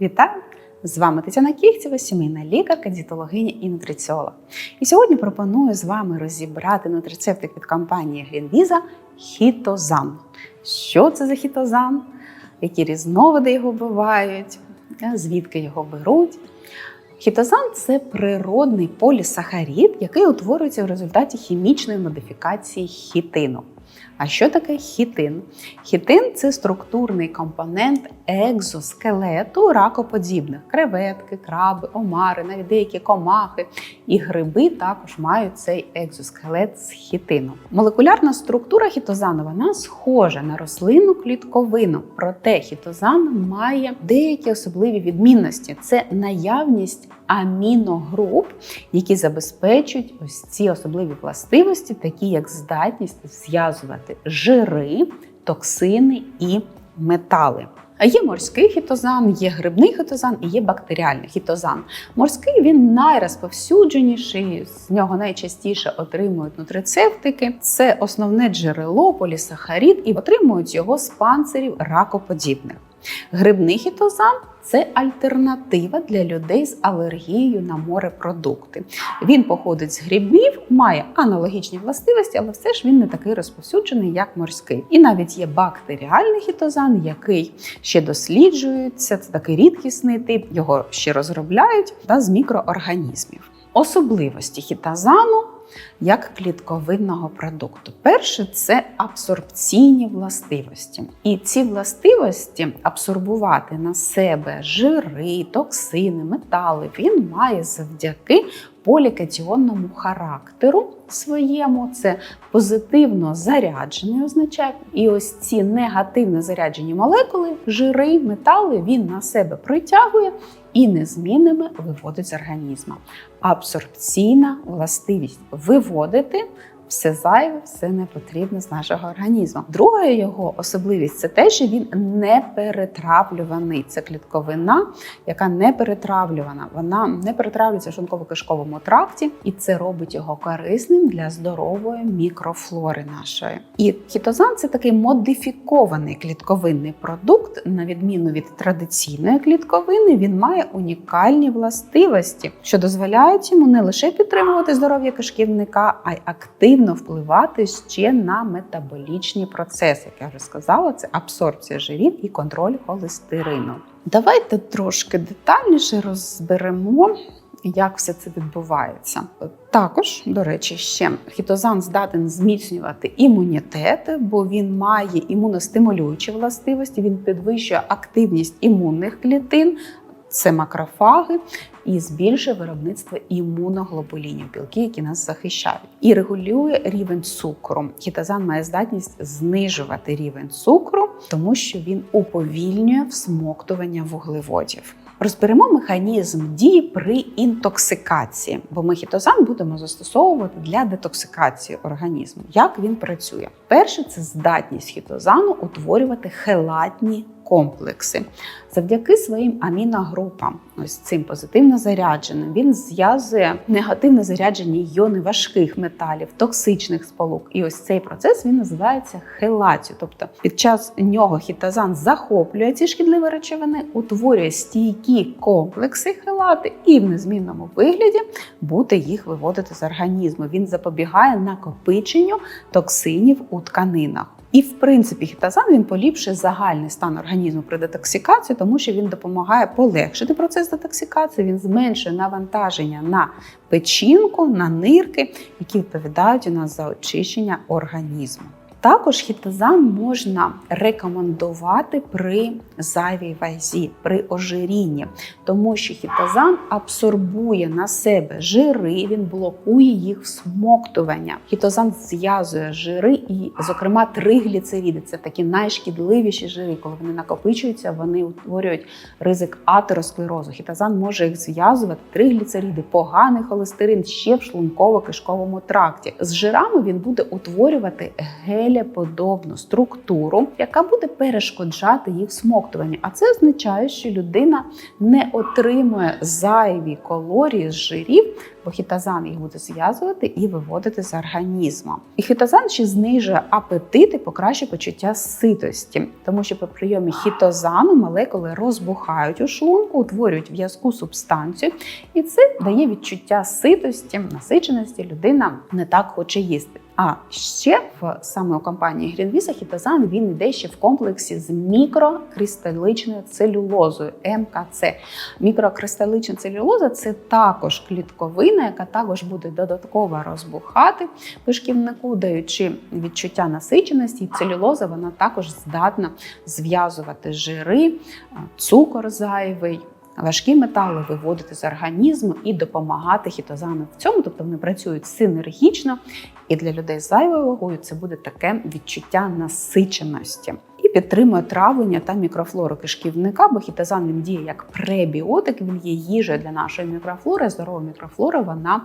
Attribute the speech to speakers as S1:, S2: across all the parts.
S1: Вітаю! З вами Тетяна Кіхтєва, сімейна лікарка, дієтологиня і нутриціолог. І сьогодні пропоную з вами розібрати нутрицептик від компанії Greenvisa хітозан. Що це за хітозан? Які різновиди його бувають, е, звідки його беруть? Хітозан це природний полісахарід, який утворюється в результаті хімічної модифікації хітину. А що таке хітин? Хітин це структурний компонент екзоскелету ракоподібних креветки, краби, омари, навіть деякі комахи і гриби також мають цей екзоскелет з хітину. Молекулярна структура хітозану вона схожа на рослинну клітковину, проте хітозан має деякі особливі відмінності: це наявність аміногруп, які забезпечують ось ці особливі властивості, такі як здатність зв'язувати жири, токсини і метали. А Є морський хітозан, є грибний хітозан і є бактеріальний хітозан. Морський він найрозповсюдженіший, з нього найчастіше отримують нутрицептики. Це основне джерело полісахарід і отримують його з панцирів ракоподібних. Грибний хітозан це альтернатива для людей з алергією на морепродукти. Він походить з грибів, має аналогічні властивості, але все ж він не такий розповсюджений, як морський. І навіть є бактеріальний хітозан, який ще досліджується. Це такий рідкісний тип, його ще розробляють та з мікроорганізмів. Особливості хітозану як клітковинного продукту. Перше це абсорбційні властивості. І ці властивості абсорбувати на себе жири, токсини, метали він має завдяки полікатіонному характеру своєму. Це позитивно заряджений означає. І ось ці негативно заряджені молекули, жири, метали він на себе притягує і незмінними виводить з організму. Абсорбційна властивість виводити. Все зайве, все не потрібне з нашого організму. Друга його особливість це те, що він не перетравлюваний. Це клітковина, яка не перетравлювана. Вона не перетравлюється в шлунково-кишковому тракті, і це робить його корисним для здорової мікрофлори нашої. І хітозан це такий модифікований клітковинний продукт, на відміну від традиційної клітковини, він має унікальні властивості, що дозволяють йому не лише підтримувати здоров'я кишківника, а й активно впливати ще на метаболічні процеси. Як я вже сказала, це абсорбція жирів і контроль холестерину. Давайте трошки детальніше розберемо. Як все це відбувається? Також, до речі, ще хітозан здатен зміцнювати імунітет, бо він має імуностимулюючі властивості, він підвищує активність імунних клітин, це макрофаги, і збільшує виробництво імуноглобулінів, білки, які нас захищають, і регулює рівень цукру. Хітозан має здатність знижувати рівень цукру, тому що він уповільнює всмоктування вуглеводів. Розберемо механізм дії при інтоксикації, бо ми хітозан будемо застосовувати для детоксикації організму. Як він працює? Перше, це здатність хітозану утворювати хелатні комплекси. Завдяки своїм аміногрупам, ось цим позитивно зарядженим, він зв'язує негативно заряджені йони важких металів, токсичних сполук. І ось цей процес він називається хелацією. Тобто під час нього хітозан захоплює ці шкідливі речовини, утворює стійкі комплекси хелати і в незмінному вигляді буде їх виводити з організму. Він запобігає накопиченню токсинів у тканинах. І, в принципі, гіптазан він поліпшує загальний стан організму при детоксикації, тому що він допомагає полегшити процес детоксикації, він зменшує навантаження на печінку, на нирки, які відповідають у нас за очищення організму. Також хітозан можна рекомендувати при зайвій вазі, при ожирінні, тому що хітозан абсорбує на себе жири, він блокує їх всмоктування. Хітозан зв'язує жири, і, зокрема, тригліцериди це такі найшкідливіші жири. Коли вони накопичуються, вони утворюють ризик атеросклерозу. Хітозан може їх зв'язувати тригліцериди, поганий холестерин ще в шлунково-кишковому тракті. З жирами він буде утворювати гелі гелеподобну структуру, яка буде перешкоджати їх смоктуванню. А це означає, що людина не отримує зайві калорії з жирів, бо хітозан їх буде зв'язувати і виводити з організму. І хітозан ще знижує апетит і покращує почуття ситості, тому що по прийомі хітозану молекули розбухають у шлунку, утворюють в'язку субстанцію, і це дає відчуття ситості, насиченості. Людина не так хоче їсти. А ще в саме у компанії Грінвіса хітозан він йде ще в комплексі з мікрокристаличною целюлозою МКЦ. Мікрокристалична целюлоза це також клітковина, яка також буде додатково розбухати кишківнику, даючи відчуття насиченості. І целюлоза вона також здатна зв'язувати жири, цукор зайвий. Важкі метали виводити з організму і допомагати хітозанам в цьому, тобто вони працюють синергічно, і для людей з зайвою вагою це буде таке відчуття насиченості. І підтримує травлення та мікрофлору кишківника, бо хітозан він діє як пребіотик, він є їжею для нашої мікрофлори. Здорова мікрофлора вона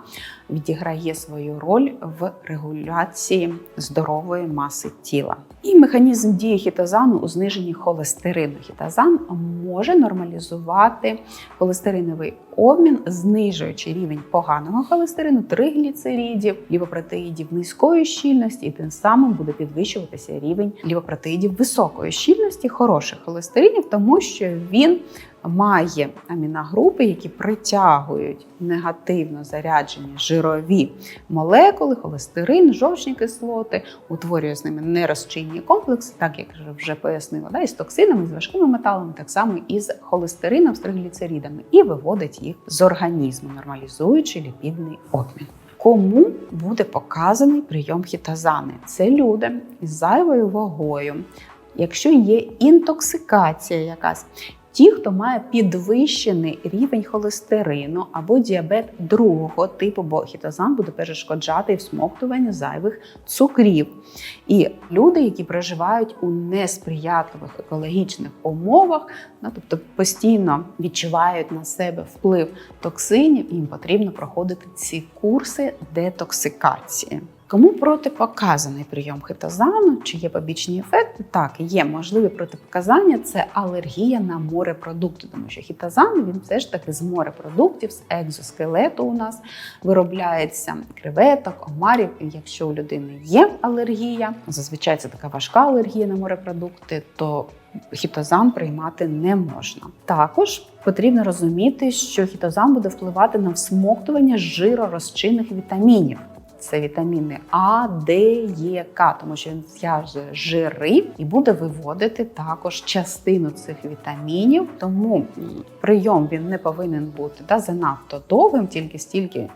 S1: відіграє свою роль в регуляції здорової маси тіла. І механізм дії хітозану у зниженні холестерину. Хітозан може нормалізувати холестериновий обмін, знижуючи рівень поганого холестерину, тригліцеридів, лівопротеїдів низької щільності, і тим самим буде підвищуватися рівень лівопротеїдів високої щільності, хороших холестеринів, тому що він має аміногрупи, які притягують негативно заряджені жирові молекули, холестерин, жовчні кислоти, утворює з ними нерозчинні комплекси, так як вже пояснила, да, із токсинами, з важкими металами, так само і з холестерином, з тригліцеридами, і виводить їх з організму, нормалізуючи ліпідний обмін. Кому буде показаний прийом хітозани? Це люди із зайвою вагою. Якщо є інтоксикація якась, Ті, хто має підвищений рівень холестерину або діабет другого типу, бо хітозан буде перешкоджати всмоктуванню зайвих цукрів. І люди, які проживають у несприятливих екологічних умовах, ну, тобто постійно відчувають на себе вплив токсинів, їм потрібно проходити ці курси детоксикації. Кому протипоказаний прийом хитозану, чи є побічні ефекти? Так, є можливі протипоказання це алергія на морепродукти, тому що хітозан він все ж таки з морепродуктів, з екзоскелету у нас виробляється креветок, омарів. І якщо у людини є алергія, зазвичай це така важка алергія на морепродукти, то хітозан приймати не можна. Також потрібно розуміти, що хітозан буде впливати на всмоктування жиророзчинних вітамінів. Це вітаміни А, Д, Е, К, тому що він зв'яже жири і буде виводити також частину цих вітамінів. Тому прийом він не повинен бути да, занадто довгим, тільки стільки.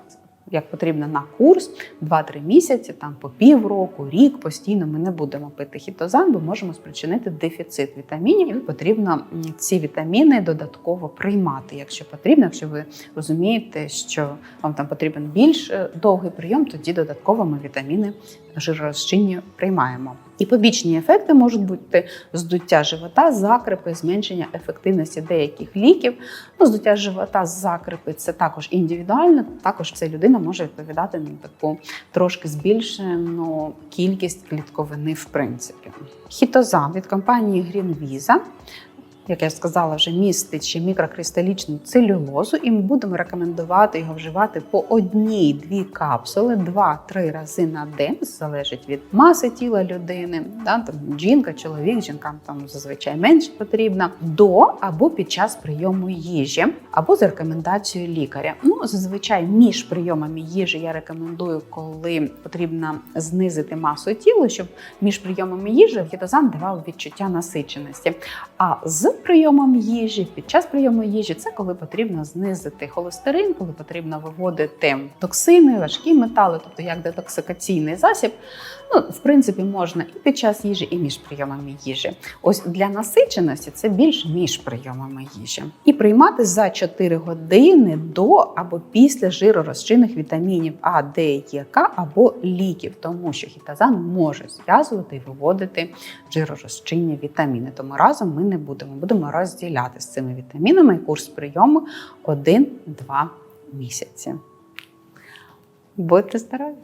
S1: Як потрібно на курс 2-3 місяці, там по півроку, рік постійно ми не будемо пити хітозан, бо можемо спричинити дефіцит вітамінів. І потрібно ці вітаміни додатково приймати, якщо потрібно. Якщо ви розумієте, що вам там потрібен більш довгий прийом, тоді додатково ми вітаміни жиророзчинні приймаємо. І побічні ефекти можуть бути здуття живота, закрипи, зменшення ефективності деяких ліків. Ну, здуття живота, закрипи це також індивідуально. Також ця людина може відповідати на таку трошки збільшену кількість клітковини, в принципі. Хітозан від компанії Greenvisa як я сказала, вже містить ще мікрокристалічну целюлозу, і ми будемо рекомендувати його вживати по одній-дві капсули, два-три рази на день, залежить від маси тіла людини. Да, там Жінка, чоловік, жінкам там зазвичай менше потрібно, до або під час прийому їжі, або за рекомендацією лікаря. Ну, зазвичай між прийомами їжі я рекомендую, коли потрібно знизити масу тіла, щоб між прийомами їжі хітозан давав відчуття насиченості. А з прийомом їжі, під час прийому їжі це коли потрібно знизити холестерин, коли потрібно виводити токсини, важкі метали, тобто як детоксикаційний засіб. Ну, в принципі, можна і під час їжі, і між прийомами їжі. Ось для насиченості це більш між прийомами їжі. І приймати за 4 години до або після жиророзчинних вітамінів А, Д, Е, К або ліків, тому що хітозан може зв'язувати і виводити жиророзчинні вітаміни. Тому разом ми не будемо. Будемо розділяти з цими вітамінами курс прийому 1-2 місяці. Будьте здорові!